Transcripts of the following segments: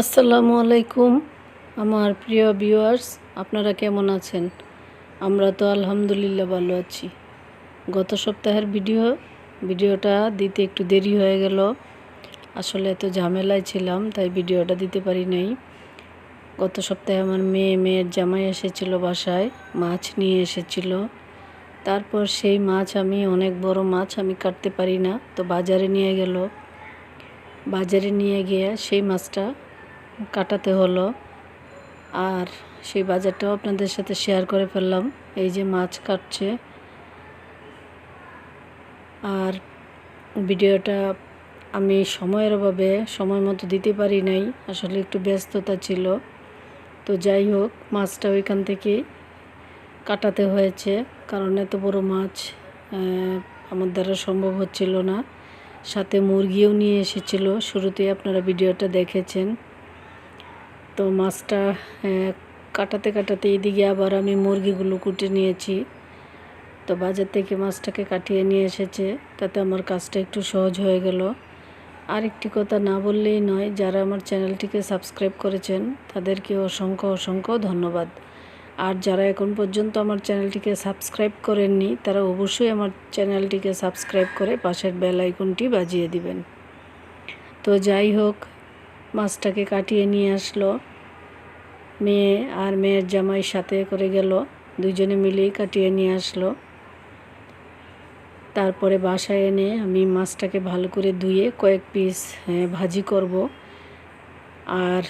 আসসালামু আলাইকুম, আমার প্রিয় ভিউয়ার্স, আপনারা কেমন আছেন? আমরা তো আলহামদুলিল্লাহ ভালো আছি। গত সপ্তাহের ভিডিও, ভিডিওটা দিতে একটু দেরি হয়ে গেল। আসলে এত ঝামেলায় ছিলাম, তাই ভিডিওটা দিতে পারি নাই। গত সপ্তাহে আমার মেয়ে, মেয়ের জামাই এসেছিল বাসায়, মাছ নিয়ে এসেছিল। তারপর সেই মাছ আমি, অনেক বড় মাছ আমি কাটতে পারি না, তো বাজারে নিয়ে গেল। বাজারে নিয়ে গিয়ে সেই মাছটা কাটাতে হলো। আর সেই বাজারটাও আপনাদের সাথে শেয়ার করে ফেললাম। এই যে মাছ কাটছে। আর ভিডিওটা আমি সময়ের অভাবে সময় মতো দিতে পারি নাই। আসলে একটু ব্যস্ততা ছিল। তো যাই হোক, মাছটা ওইখান থেকে কাটাতে হয়েছে। কারণ এত বড় মাছ আমার দ্বারা সম্ভব হচ্ছিল না। সাথে মুরগিও নিয়ে এসেছিল। শুরুতে আপনারা ভিডিওটা দেখেছেন। তো মাছটা কাটাতে কাটাতে এদিকে আবার আমি মুরগিগুলো কুটে নিয়েছি। তো বাজার থেকে মাছটাকে কাটিয়ে নিয়ে এসেছে, তাতে আমার কাজটা একটু সহজ হয়ে গেল। আর একটি কথা না বললেই নয়, যারা আমার চ্যানেলটিকে সাবস্ক্রাইব করেছেন, তাদেরকে অসংখ্য অসংখ্য ধন্যবাদ। আর যারা এখন পর্যন্ত আমার চ্যানেলটিকে সাবস্ক্রাইব করেননি, তারা অবশ্যই আমার চ্যানেলটিকে সাবস্ক্রাইব করে পাশের বেল আইকনটি বাজিয়ে দিবেন। তো যাই হোক, মাছটাকে কাটিয়ে নিয়ে আসলো। মেয়ে আর মেয়ের জামাই সাথে করে গেল। দুজনে মিলেই কাটিয়ে নিয়ে আসলো। তারপরে বাসায় এনে আমি মাছটাকে ভালো করে ধুয়ে কয়েক পিস ভাজি করব আর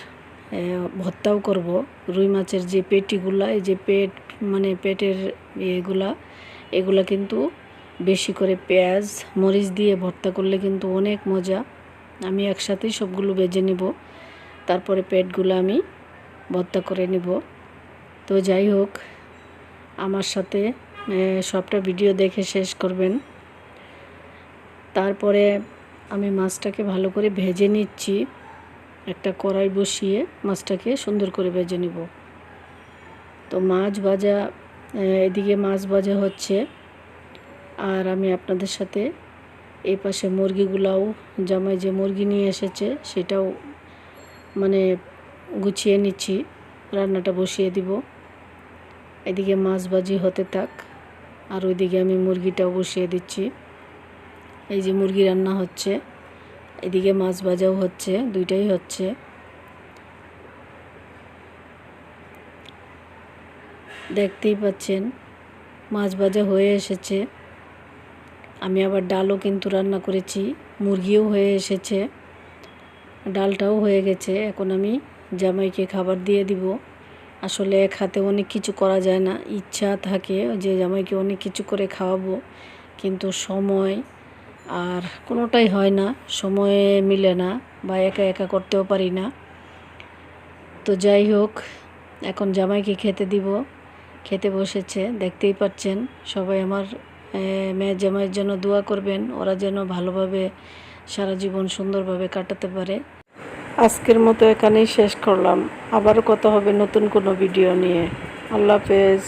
ভর্তাও করব। রুই মাছের যে পেটিগুলা, এই যে পেট মানে পেটের এগুলা এগুলা কিন্তু বেশি করে পেঁয়াজ, মরিচ দিয়ে ভর্তা করলে কিন্তু অনেক মজা। আমি একসাথেই সবগুলো বেজে নেব। তারপরে পেটগুলো আমি ভর্তা করে নেব। তো যাই হোক, আমার সাথে সবটা ভিডিও দেখে শেষ করবেন। তারপরে আমি মাছটাকে ভালো করে ভেজে নিচ্ছি। একটা কড়াই বসিয়ে মাছটাকে সুন্দর করে ভেজে নিব। তো মাছ ভাজা এদিকে মাছ ভাজা হচ্ছে। আর আমি আপনাদের সাথে এই পাশে মুরগিগুলাও, জামাই যে মুরগি নিয়ে এসেছে, সেটাও মানে গুছিয়ে নিচ্ছি, রান্নাটা বসিয়ে দিব। এদিকে মাছ ভাজি হতে থাক, আর ওইদিকে আমি মুরগিটাও বসিয়ে দিচ্ছি। এই যে মুরগি রান্না হচ্ছে, এদিকে মাছ ভাজাও হচ্ছে, দুইটাই হচ্ছে। দেখতেই পাচ্ছেন, মাছ ভাজা হয়ে এসেছে। আমি আবার ডালও কিন্তু রান্না করেছি, মুরগিও হয়ে এসেছে, ডালটাও হয়ে গেছে। এখন আমি জামাইকে খাবার দিয়ে দিব। আসলে এক হাতে অনেক কিছু করা যায় না। ইচ্ছা থাকে যে জামাইকে অনেক কিছু করে খাওয়াবো। কিন্তু সময় আর কোনোটাই হয় না। সময়ে মিলে না বা একা একা করতেও পারি না। তো যাই হোক, এখন জামাইকে খেতে দিব। খেতে বসেছে, দেখতেই পাচ্ছেন সবাই আমার মেয়ের জামাইয়ের জন্য দোয়া করবেন। ওরা যেন ভালোভাবে সারা জীবন সুন্দরভাবে কাটাতে পারে। আজকের মতো এখানেই শেষ করলাম। আবার কথা হবে নতুন কোনো ভিডিও নিয়ে। আল্লাহ হাফেজ।